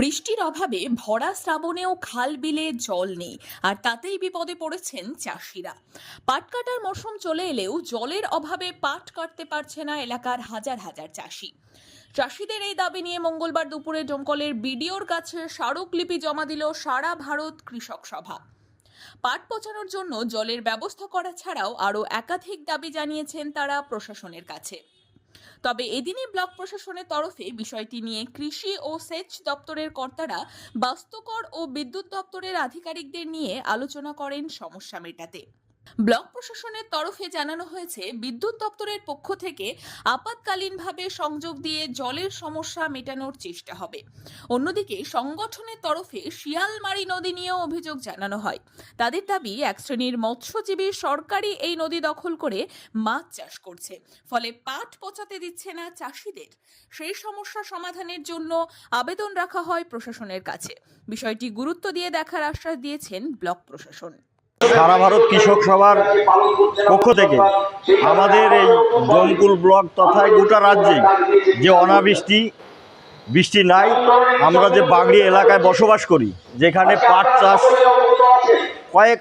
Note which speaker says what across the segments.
Speaker 1: বৃষ্টির অভাবে ভরা শ্রাবণেও খাল বিলে জল নেই, আর তাতেই বিপদে পড়েছেন চাষিরা। পাট কাটার মরশুম চলে এলেও জলের অভাবে পাট কাটতে পারছে না এলাকার হাজার হাজার চাষি। চাষিদের এই দাবি নিয়ে মঙ্গলবার দুপুরে ডোমকলের বিডিওর কাছে স্মারকলিপি জমা দিল সারা ভারত কৃষক সভা। পাট পচানোর জন্য জলের ব্যবস্থা করা ছাড়াও আরও একাধিক দাবি জানিয়েছেন তারা প্রশাসনের কাছে। তবে এদিনই ব্লক প্রশাসনের তরফে বিষয়টি নিয়ে কৃষি ও সেচ দপ্তরের কর্তারা বাস্তুকর ও বিদ্যুৎ দপ্তরের আধিকারিকদের নিয়ে আলোচনা করেন সমস্যা মেটাতে। ব্লক প্রশাসনের তরফে জানানো হয়েছে, বিদ্যুৎ দপ্তরের পক্ষ থেকে আপাতকালীনভাবে সংযোগ দিয়ে জলের সমস্যা মেটানোর চেষ্টা হবে। অন্যদিকে সংগঠনের তরফে শিয়ালমারি নদী নিয়েও অভিযোগ জানানো হয়। তাদের দাবি, এক শ্রেণির মৎস্যজীবী সরকারি এই নদী দখল করে মাছ চাষ করছে, ফলে পাট পচাতে দিচ্ছে না চাষিদের। সেই সমস্যা সমাধানের জন্য আবেদন রাখা হয় প্রশাসনের কাছে। বিষয়টি গুরুত্ব দিয়ে দেখার আশ্বাস দিয়েছেন ব্লক প্রশাসন।
Speaker 2: সারা ভারত কৃষক সভার পক্ষ থেকে আমাদের এই ডোমকুল ব্লক তথা গোটা রাজ্যে যে অনাবৃষ্টি, বৃষ্টি নাই, আমরা যে বাগড়ি এলাকায় বসবাস করি, যেখানে পাট চাষ কয়েক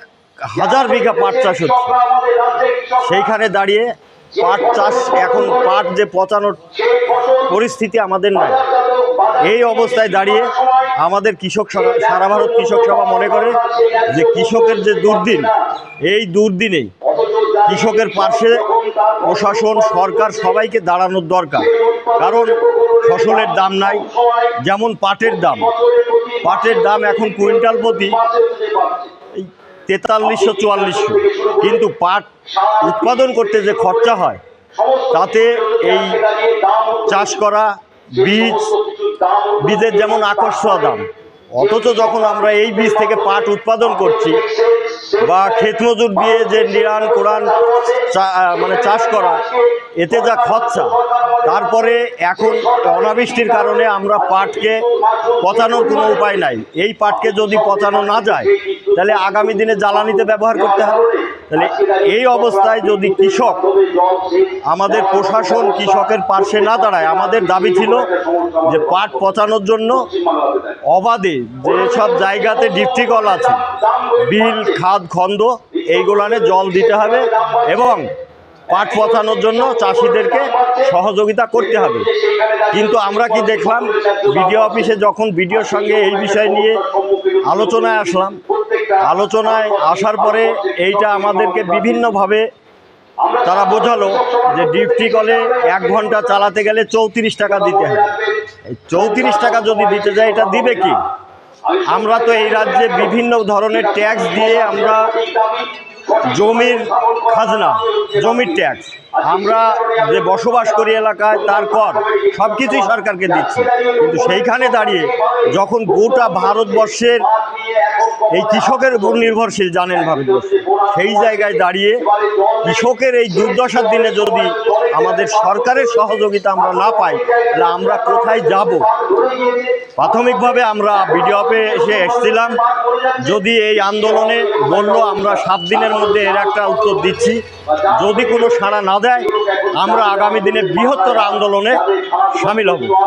Speaker 2: হাজার বিঘা পাট চাষ হচ্ছে। সেইখানে দাঁড়িয়ে পাট চাষ এখন পাট যে পচানোর পরিস্থিতি আমাদের নাই। এই অবস্থায় দাঁড়িয়ে আমাদের কৃষক সভা সারা ভারত কৃষক সভা মনে করে যে কৃষকের যে দুর্দিন, এই দুর্দিনেই কৃষকের পাশে প্রশাসন, সরকার সবাইকে দাঁড়ানোর দরকার। কারণ ফসলের দাম নাই, যেমন পাটের দাম। পাটের দাম এখন কুইন্টাল প্রতি এই তেতাল্লিশশো, চুয়াল্লিশশো। কিন্তু পাট উৎপাদন করতে যে খরচা হয়, তাতে এই চাষ করা বীজ, বীজের যেমন আকর্ষণ দাম, অথচ যখন আমরা এই বীজ থেকে পাট উৎপাদন করছি বা ক্ষেত মজুর দিয়ে যে নিরান কোরআন মানে চাষ করা, এতে যা খরচা, তারপরে এখন অনাবৃষ্টির কারণে আমরা পাটকে পচানোর কোনো উপায় নাই। এই পাটকে যদি পচানো না যায় তাহলে আগামী দিনে জ্বালানিতে ব্যবহার করতে হবে। তাহলে এই অবস্থায় যদি কৃষক আমাদের প্রশাসন কৃষকের পার্শ্বে না দাঁড়ায়, আমাদের দাবি ছিল যে পাট পচানোর জন্য অবাধে যেসব জায়গাতে ডিপটি কল আছে, বিল, খাদ, খন্দ, এইগুলানে জল দিতে হবে এবং পাট পচানোর জন্য চাষিদেরকে সহযোগিতা করতে হবে। কিন্তু আমরা কি দেখলাম, বিডিও অফিসে যখন বিডিওর সঙ্গে এই বিষয় নিয়ে আলোচনায় আসলাম আলোচনায় আসার পরে এইটা আমাদেরকে বিভিন্নভাবে তারা বোঝালো যে ডিপটি কলে এক ঘণ্টা চালাতে গেলে চৌত্রিশ টাকা দিতে হয়। চৌত্রিশ টাকা যদি দিতে যায়, এটা দিবে কি? আমরা তো এই রাজ্যে বিভিন্ন ধরনের ট্যাক্স দিয়ে আমরা জমির খাজনা, জমির ট্যাক্স, আমরা যে বসবাস করি এলাকায়, তার কর সব কিছুই সরকারকে দিচ্ছি। কিন্তু সেইখানে দাঁড়িয়ে যখন গোটা ভারতবর্ষের এই কৃষকের উপর নির্ভরশীল জানেন ভারতবর্ষ সেই জায়গায় দাঁড়িয়ে কৃষকের এই দুর্দশার দিনে যদি আমাদের সরকারের সহযোগিতা আমরা না পাই, তাহলে আমরা কোথায় যাব? প্রাথমিকভাবে আমরা বিডিওপে এসে এসেছিলাম। যদি এই আন্দোলনে বলল, আমরা সাত দিনের মধ্যে এর একটা উত্তর দিচ্ছি। যদি কোনো সাড়া না দেয়, আমরা আগামী দিনে বৃহত্তর আন্দোলনে সামিল হব।